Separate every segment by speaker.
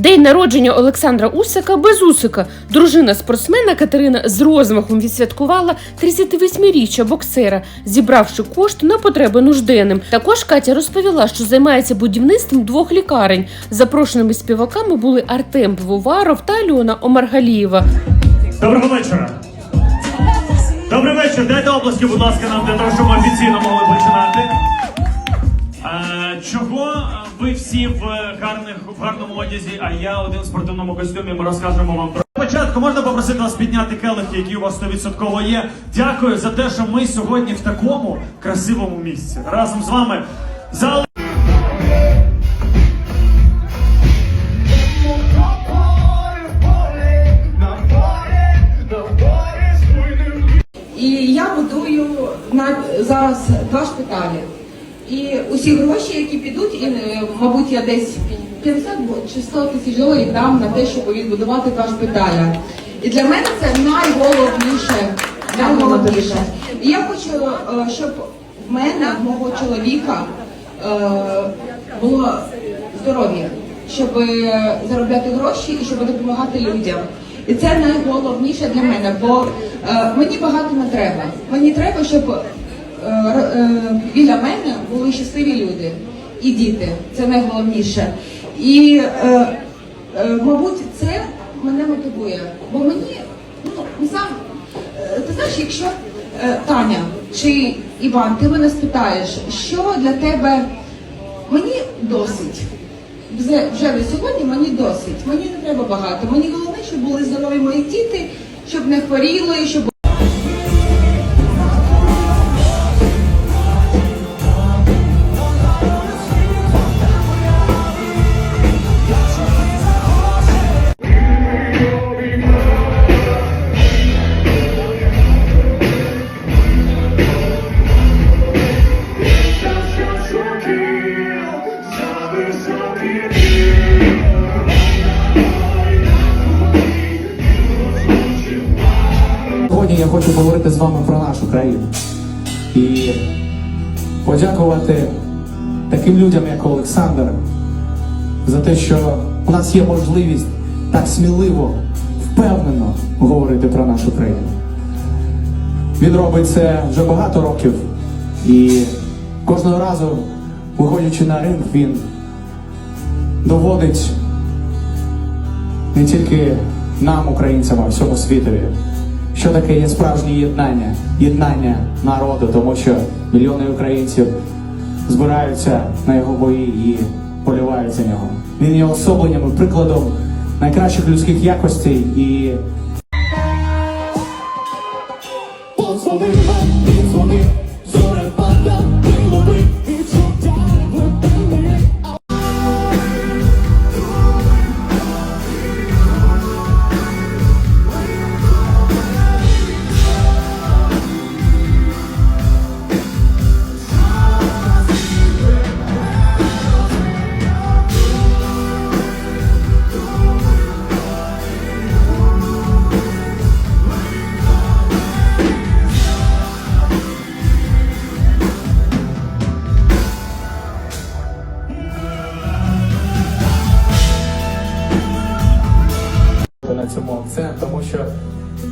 Speaker 1: День народження Олександра Усика без Усика. Дружина спортсмена Катерина з розмахом відсвяткувала 38-річчя боксера, зібравши кошти на потреби нужденним. Також Катя розповіла, що займається будівництвом двох лікарень. Запрошеними співаками були Артем Пивоваров та Альона Омаргалієва.
Speaker 2: Доброго вечора. Добрий вечір. Дайте оплески, будь ласка, нам для того, щоб ми офіційно могли починати. Е, чого ви всі в гарних в гарному одязі, а я один в спортивному костюмі. Ми розкажемо вам про початку. Можна попросити вас підняти келихи, які у вас 100% є. Дякую за те, що ми сьогодні в такому красивому місці. Разом з вами зал.
Speaker 3: І я будую на зараз два шпиталі. І усі гроші, які підуть, і е, мабуть я десь 50 чи 100 тисяч доларів дам на те, щоб відбудувати два шпиталя. І для мене це найголовніше. Найголовніше. І я хочу, е, щоб в мене, мого чоловіка, е, було здоров'я, щоб заробляти гроші і щоб допомагати людям. І це найголовніше для мене, бо мені багато не треба. Мені треба, щоб біля мене були щасливі люди і діти. Це найголовніше. І, е, е, мабуть, це мене мотивує. Бо мені, ну, сам, е, ти знаєш, якщо е, Таня чи Іван, ти мене спитаєш, що для тебе мені досить. Вже, вже сьогодні мені досить. Мені не треба багато. Мені головне, щоб були здорові мої діти, щоб не хворіли, щоб
Speaker 4: я хочу поговорити з вами про нашу країну і подякувати таким людям, як Олександр, за те, що у нас є можливість так сміливо, впевнено говорити про нашу країну. Він робить це вже багато років, і кожного разу, виходячи на ринг, він доводить не тільки нам, українцям, а всьому світові, що таке є справжнє єднання, єднання народу, тому що мільйони українців збираються на його бої і полювають за нього. Він є особленням і прикладом найкращих людських якостей і Позвони, він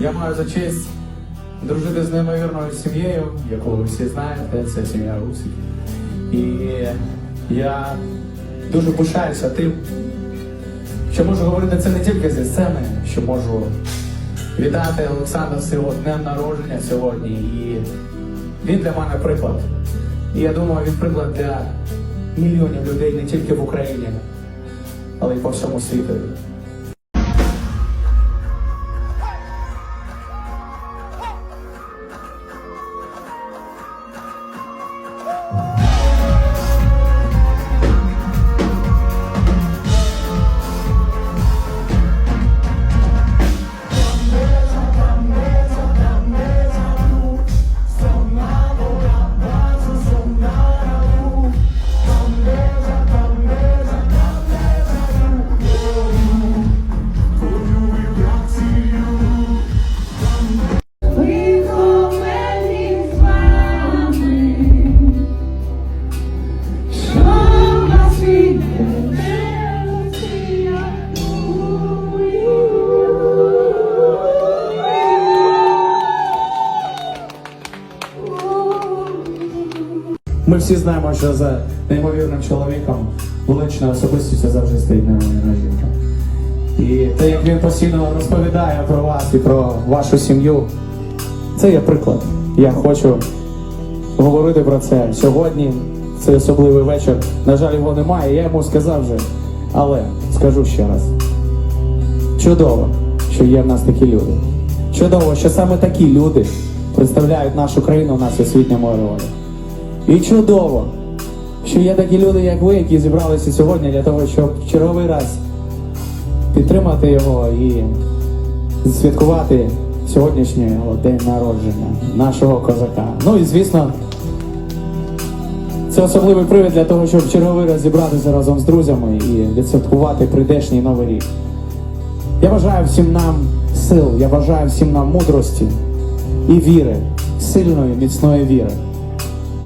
Speaker 4: я маю за честь дружити з неймовірною сім'єю, яку ви всі знаєте, це сім'я Русик. І я дуже пишаюся тим, що можу говорити це не тільки зі сцени, що можу вітати Олександра з його днем народження сьогодні. І він для мене приклад. І я думаю, він приклад для мільйонів людей не тільки в Україні, але й по всьому світу. Всі знаємо, що за неймовірним чоловіком велична особистість завжди стоїть неймовірна жінка. І те, як він постійно розповідає про вас і про вашу сім'ю, це є приклад. Я хочу говорити про це сьогодні. Це особливий вечір. На жаль, його немає. Я йому сказав вже. Але скажу ще раз: чудово, що є в нас такі люди. Чудово, що саме такі люди представляють нашу країну в нас освітньому ролі. І чудово, що є такі люди, як ви, які зібралися сьогодні для того, щоб в черговий раз підтримати його і святкувати сьогоднішній день народження нашого козака. Ну і звісно, це особливий привід для того, щоб в черговий раз зібратися разом з друзями і відсвяткувати прийдешній новий рік. Я бажаю всім нам сил, я бажаю всім нам мудрості і віри, сильної, міцної віри.